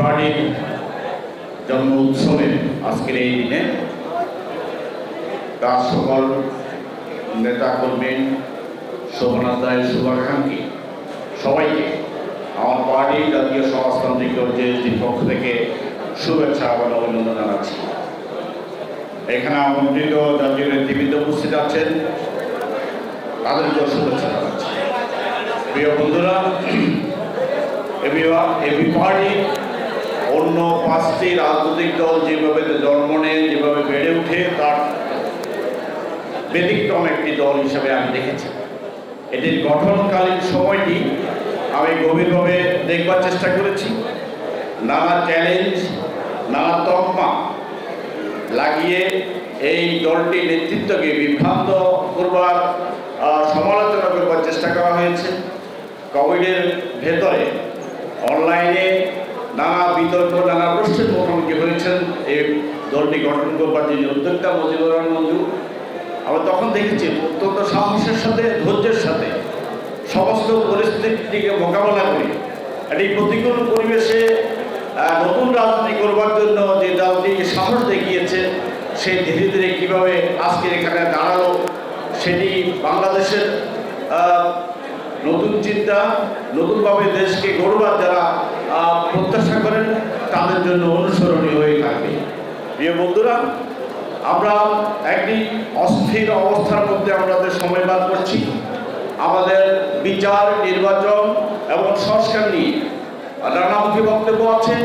পার্টির জন্ম উৎসবে আজকের এই দিনে তার সকল নেতা কর্মী শোভনাদায় শুভাকাঙ্ক্ষী সবাইকে আমার পার্টি জাতীয় সমাজতান্ত্রিক জেএসডির পক্ষ থেকে শুভেচ্ছা এবং অভিনন্দন জানাচ্ছি। এখানে আমন্ত্রিত জাতীয় নেতৃবৃন্দ উপস্থিত আছেন। তাদেরকেও শুভেচ্ছা জানাচ্ছি। প্রিয় বন্ধুরা এবি অন্য পাঁচটি রাজনৈতিক দল যেভাবে জন্ম নেয়, যেভাবে বেড়ে ওঠে, তার ব্যতিক্রম একটি দল হিসেবে আমি দেখেছি। এটির গঠনকালীন সময়টি আমি গভীরভাবে দেখবার চেষ্টা করেছি। নানা চ্যালেঞ্জ নানা তকমা লাগিয়ে এই দলটি নেতৃত্বকে বিভ্রান্ত করবার সমালোচনা করবার চেষ্টা করা হয়েছে। কোভিডের ভেতরে অনলাইনে নানা বিতর্ক, নানা প্রশ্নের মুখোমুখি হয়েছেন এই দলটি গঠন করবার যিনি উদ্যোক্তা মুজিবুর রহমান মঞ্জু আমরা তখন দেখেছি অত্যন্ত সাহসের সাথে, ধৈর্যের সাথে সমস্ত পরিস্থিতিকে মোকাবেলা করে একটি প্রতিকূল পরিবেশে নতুন রাজনীতি করবার জন্য যে দলটি সাহস দেখিয়েছে, সে ধীরে ধীরে কীভাবে আজকের এখানে দাঁড়াল, সেটি বাংলাদেশের নতুন চিন্তা, নতুনভাবে দেশকে গড়বার যারা প্রত্যাশা করেন, তাদের জন্য অনুসরণীয় হয়ে থাকবে। প্রিয় বন্ধুরা, আমরা একটি অস্থির অবস্থার মধ্যে আমাদের সময় বাদ করছি। আমাদের বিচার, নির্বাচন এবং সংস্কার নিয়ে নানামুখী বক্তব্য আছে।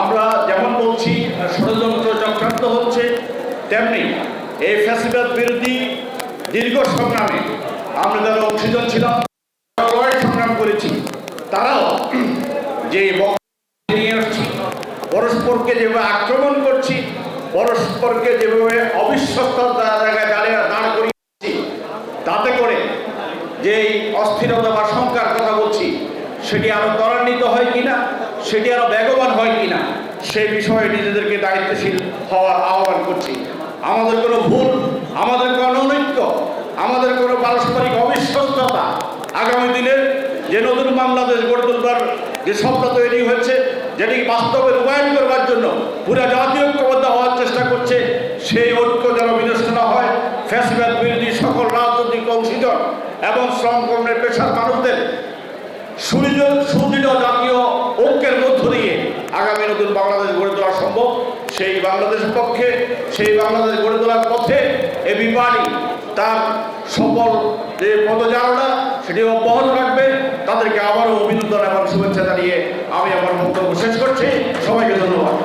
আমরা যেমন বলছি, ষড়যন্ত্র চক্রান্ত হচ্ছে, তেমনি এই ফ্যাসিবাদ বিরোধী দীর্ঘ সংগ্রামে আমরা যারা অংশীজন ছিলাম করেছি, তারাও যে নিয়ে আসছি, পরস্পরকে যেভাবে আক্রমণ করছি, পরস্পরকে যেভাবে অবিশ্বস্তর জায়গায় দাঁড়িয়ে দাঁড় করিয়েছি তাতে করে যে অস্থিরতা বা শঙ্কার কথা বলছি, সেটি আরও ত্বরান্বিত হয় কিনা, সেটি আরও বেগবান হয় কিনা, সে বিষয়ে নিজেদেরকে দায়িত্বশীল হওয়ার আহ্বান করছি। আমাদের কোনো ভুল, আমাদের কোনো অনৈক্য, আমাদের কোনো পারস্পরিক অবিশ্বস্ততা যে নতুন বাংলাদেশ গড়ে তুলবার যে স্বপ্ন তৈরি হয়েছে, যেটি বাস্তবে রূপায়ণ করবার জন্য পুরো জাতীয় ঐক্যবদ্ধ হওয়ার চেষ্টা করছে, সেই ঐক্য যেন বিনষ্ট না হয়। ফ্যাসিবাদ বিরোধী সকল রাজনৈতিক অংশীজন এবং শ্রম কর্মের পেশার মানুষদের সুদৃঢ় সুদৃঢ় জাতীয় ঐক্যের মধ্য দিয়ে আগামী নতুন বাংলাদেশ গড়ে তোলা সম্ভব। সেই বাংলাদেশের পক্ষে, সেই বাংলাদেশ গড়ে তোলার পথে এ বিপারি তার সফল যে পদচারণা সেটি অব্যাহত রাখবে তাদেরকে আবারও অভিনন্দন এবং শুভেচ্ছা জানিয়ে আমি আমার বক্তব্য শেষ করছি। সবাইকে ধন্যবাদ।